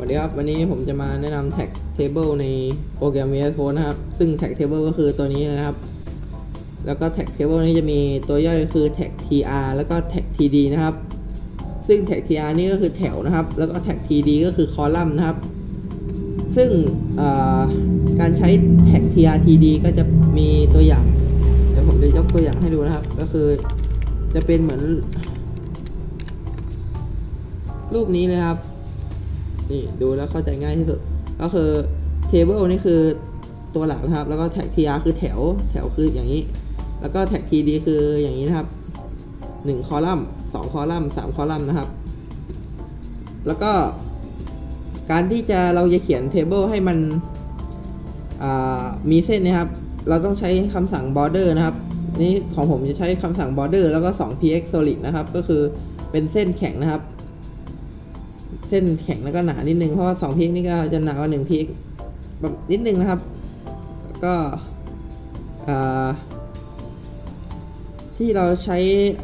สวัสดีครับ วันนี้ผมจะมาแนะนำ tag table ในโปรแกรม VS Code นะครับ ซึ่ง tag table ก็คือตัวนี้นะครับ แล้วก็ tag table นี้จะมีตัวย่อยคือ tag tr แล้วก็ tag td นะครับ ซึ่ง tag tr นี่ก็คือแถวนะครับ แล้วก็ tag td ก็คือคอลัมน์นะครับ ซึ่งการใช้ tag tr td ก็จะมีตัวอย่าง เดี๋ยวผมจะยกตัวอย่างให้ดูนะครับ ก็คือจะเป็นเหมือน รูปนี้เลยครับ นี่ดูแล้วเข้าใจง่ายที่สุด ก็คือ table นี่คือตัวหลักนะครับ แล้วก็ tag tr คือแถว แถวคืออย่างนี้ แล้วก็ tag td คืออย่างนี้นะครับ 1 คอลัมน์2คอลัมน์3คอลัมน์นะครับ แล้วก็การที่จะเราจะเขียน table ให้มันมีเส้นนะครับ เราต้องใช้คำสั่ง border นะครับ นี่ของผมจะใช้คำสั่ง border แล้วก็ 2px solid นะครับ ก็คือเป็นเส้นแข็งนะครับ เส้นแข็งแล้วก็หนานิดนึงเพราะว่า2พีกนี่ก็จะหนากว่า1พีกแบบนิดนึงนะครับ ก็ที่เราใช้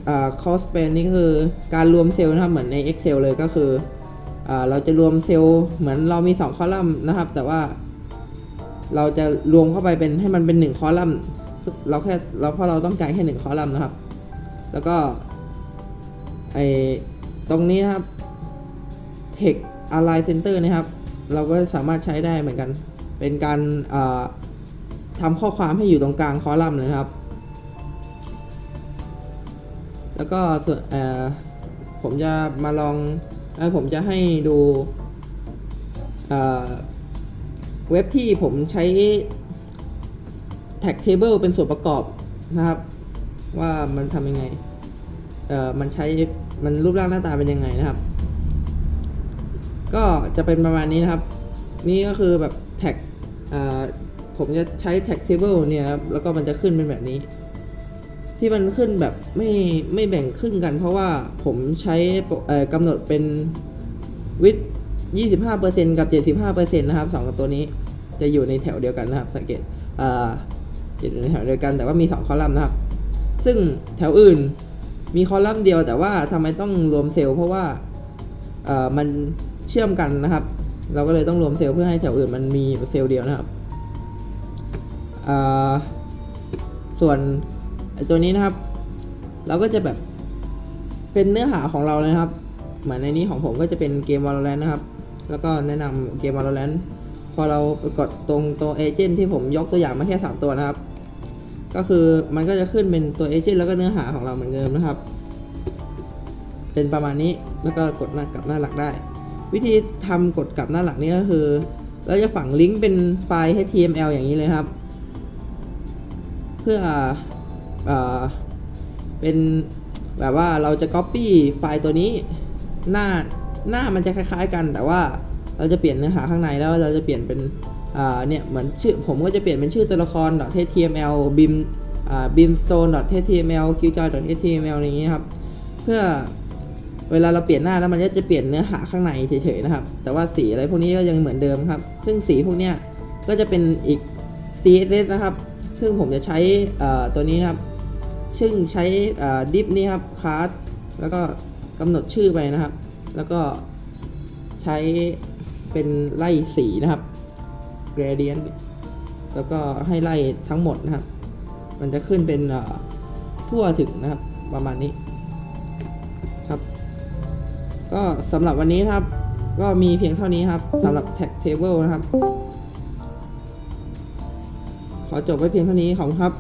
อ่า cost span นี่คือการรวมเซลล์นะครับ เหมือนใน Excel เลยก็คืออเราจะรวมเซลล์เหมือนเรามี 2 คอลัมน์นะครับ แต่ว่าเราจะรวมเข้าไปเป็นให้มันเป็น 1 คอลัมน์เราแค่เราเพราะเราต้องการแค่ 1 คอลัมน์นะครับ แล้วก็ไอตรงนี้ครับ Text Align Center นะครับ เราก็สามารถใช้ได้เหมือนกัน เป็นการาทำข้อความให้อยู่ตรงกลางคอลัมน์เลยนะครับ แล้วก็ส่วนผมจะมาลองอผมจะให้ดูเว็บที่ผมใช้ tag table เป็นส่วนประกอบนะครับ ว่ามันทำยังไง มันใช้มันรูปร่างหน้าตาเป็นยังไงนะครับ ก็จะเป็นประมาณนี้นะครับ นี่ก็คือแบบแท็กผมจะใช้แท็ก table เนี่ยครับแล้วก็มันจะขึ้นเป็นแบบนี้ ที่มันขึ้นแบบไม่ไม่แบ่งครึ่งกัน เพราะว่าผมใช้โปรเอ่อกำหนดเป็นวิด25%กับ 75%นะครับสองตัวนี้จะอยู่ในแถวเดียวกันนะครับ สังเกตอ่าจะอยู่ในแถวเดียวกันแต่ว่ามี 2 คอลัมน์นะครับ ซึ่งแถวอื่นมีคอลัมน์เดียวแต่ว่าทำไมต้องรวมเซลล์เพราะว่าอ่อมัน เชื่อมกันนะครับ เราก็เลยต้องรวมเซลล์เพื่อให้แถวอื่นมันมีเซลล์เดียวนะครับส่วนตัวนี้นะครับ เราก็จะแบบเป็นเนื้อหาของเราเลยนะครับ เหมือนในนี้ของผมก็จะเป็นเกม Valorant นะครับ แล้วก็แนะนำเกม Valorant พอเราไปกดตรงตัวเอเจนต์ที่ผมยกตัวอย่างมาแค่ 3 ตัวนะครับ ก็คือมันก็จะขึ้นเป็นตัวเอเจนต์แล้วก็เนื้อหาของเราเหมือนเดิมนะครับ เป็นประมาณนี้แล้วก็กดหน้ากลับหน้าหลักได้ วิธีทำกดกลับหน้าหลักนี่ก็คือ เราจะฝังลิงก์เป็นไฟล์ HTML อย่างนี้เลยครับ เพื่อเออเป็นแบบว่าเราจะ Copy ไฟล์ตัวนี้ หน้าหน้ามันจะคล้าย ๆ กัน แต่ว่าเราจะเปลี่ยนเนื้อหาข้างในแล้วเราจะเปลี่ยนเป็นเนี่ยเหมือนชื่อผมก็จะเปลี่ยนเป็นชื่อตัวละคร .html bim bimstone .html q j .html อะไรอย่างนี้ครับ เพื่อ เวลาเราเปลี่ยนหน้าแล้วมันก็จะเปลี่ยนเนื้อหาข้างในเฉยๆนะครับ แต่ว่าสีอะไรพวกนี้ก็ยังเหมือนเดิมครับ ซึ่งสีพวกนี้ก็จะเป็นอีก CSS นะครับ ซึ่งผมจะใช้ตัวนี้นะครับ ซึ่งใช้ดิฟนี่ครับคลาสแล้วก็กำหนดชื่อไปนะครับ แล้วก็ใช้เป็นไล่สีนะครับ gradient แล้วก็ให้ไล่ทั้งหมดนะครับ มันจะขึ้นเป็นทั่วถึงนะครับประมาณนี้ ก็สำหรับวันนี้นะครับ ก็มีเพียงเท่านี้ครับสำหรับแท็กเทเบิลนะครับ ขอจบไว้เพียงเท่านี้ขอบคุณครับ